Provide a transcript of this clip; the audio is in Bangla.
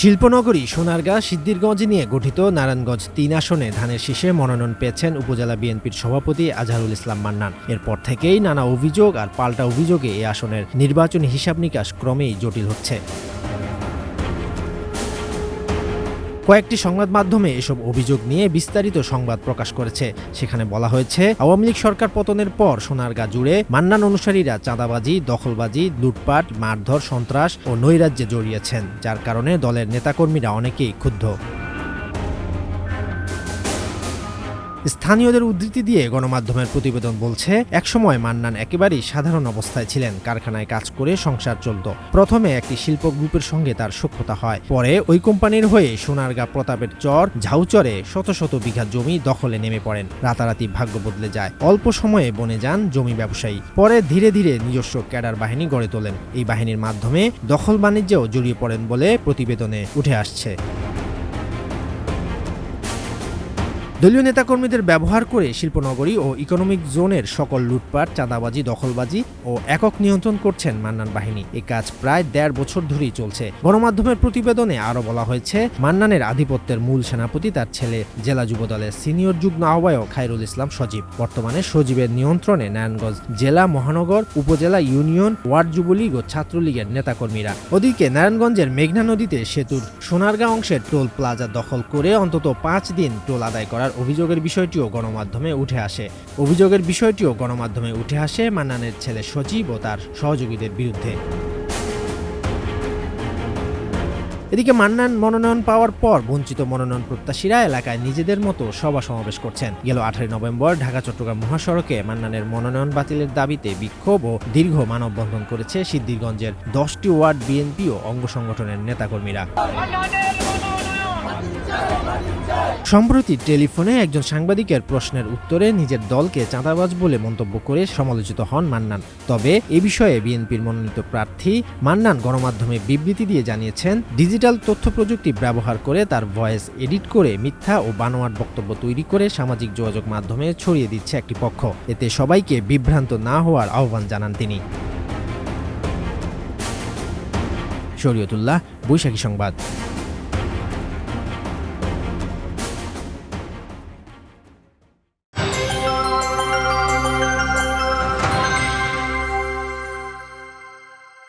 শিল্পনগরী, সোনারগাঁ সিদ্দিরগঞ্জ নিয়ে গঠিত নারায়ণগঞ্জ তিন আসনে ধানের শীষে মনোনয়ন পেয়েছেন উপজেলা বিএনপির সভাপতি আজহারুল ইসলাম মান্নান। এরপর থেকেই নানা অভিযোগ আর পাল্টা অভিযোগে এই আসনের নির্বাচনী হিসাব নিকাশ ক্রমেই জটিল হচ্ছে। কয়েকটি সংবাদ মাধ্যমে এসব অভিযোগ নিয়ে বিস্তারিত সংবাদ প্রকাশ করেছে। সেখানে বলা হয়েছে, আওয়ামী লীগ সরকার পতনের পর সোনারগাঁ জুড়ে মান্নান অনুসারীরা চাঁদাবাজি, দখলবাজি, লুটপাট, মারধর, সন্ত্রাস ও নৈরাজ্যে জড়িয়েছেন, যার কারণে দলের নেতাকর্মীরা অনেকেই ক্ষুব্ধ। স্থানীয়দের উদ্ধৃতি দিয়ে গণমাধ্যমের প্রতিবেদন বলছে, একসময় মান্নান একেবারেই সাধারণ অবস্থায় ছিলেন, কারখানায় কাজ করে সংসার চলত। প্রথমে একটি শিল্প গ্রুপের সঙ্গে তার সখ্যতা হয়। পরে ওই কোম্পানির হয়ে সোনারগাঁ প্রতাপের চর ঝাউচরে শত শত বিঘা জমি দখলে নেমে পড়েন। রাতারাতি ভাগ্য বদলে যায়। অল্প সময়ে বনে যান জমি ব্যবসায়ী। পরে ধীরে ধীরে নিজস্ব ক্যাডার বাহিনী গড়ে তোলেন। এই বাহিনীর মাধ্যমে দখল বাণিজ্যেও জড়িয়ে পড়েন বলে প্রতিবেদনে উঠে আসছে। দলীয় নেতাকর্মীদের ব্যবহার করে শিল্পনগরী ও ইকোনমিক জোনের সকল লুটপাট, চাঁদাবাজি, দখলবাজি ও একক নিয়ন্ত্রণ করছেন মান্নান বাহিনী। এই কাজ প্রায় দেড় বছর ধরেই চলছে। গণমাধ্যমের প্রতিবেদনে আরও বলা হয়েছে, মান্নানের আধিপত্যের মূল সেনাপতি তার ছেলে জেলা যুবদলের সিনিয়র যুগ্ম আহ্বায়ক খায়রুল ইসলাম সজীব। বর্তমানে সজীবের নিয়ন্ত্রণে নারায়ণগঞ্জ জেলা, মহানগর, উপজেলা, ইউনিয়ন, ওয়ার্ড যুবলীগ ও ছাত্রলীগের নেতাকর্মীরা। ওদিকে নারায়ণগঞ্জের মেঘনা নদীতে সেতুর সোনারগাঁ অংশের টোল প্লাজা দখল করে অন্তত পাঁচ দিন টোল আদায় করার অভিযোগের বিষয়টিও গণমাধ্যমে উঠে আসে। অভিযোগের বিষয়টিও গণমাধ্যমে উঠে আসে মান্নানের ছেলে সচিব ও তার সহযোগীদের বিরুদ্ধে। এদিকে মান্নান মনোনয়ন পাওয়ার পর বঞ্চিত মনোনয়ন প্রত্যাশীরা এলাকায় নিজেদের মতো সভা সমাবেশ করছেন। গেল আঠারোই নভেম্বর ঢাকা, চট্টগ্রাম মহাসড়কে মান্নানের মনোনয়ন বাতিলের দাবিতে বিক্ষোভ ও দীর্ঘ মানববন্ধন করেছে সিদ্ধিরগঞ্জের দশটি ওয়ার্ড বিএনপি ও অঙ্গ সংগঠনের নেতাকর্মীরা। সম্প্রতি টেলিফোনে একজন সাংবাদিকের প্রশ্নের উত্তরে নিজের দলকে চাঁদাবাজ বলে মন্তব্য করে সমালোচিত হন মান্নান। তবে এ বিষয়ে বিএনপির মনোনীত প্রার্থী মান্নান গণমাধ্যমে বিবৃতি দিয়ে জানিয়েছেন, ডিজিটাল তথ্য প্রযুক্তি ব্যবহার করে তার ভয়েস এডিট করে মিথ্যা ও বানোয়াট বক্তব্য তৈরি করে সামাজিক যোগাযোগ মাধ্যমে ছড়িয়ে দিচ্ছে একটি পক্ষ। এতে সবাইকে বিভ্রান্ত না হওয়ার আহ্বান জানান তিনি। শরীয়তুল্লাহ, বৈশাখী সংবাদ।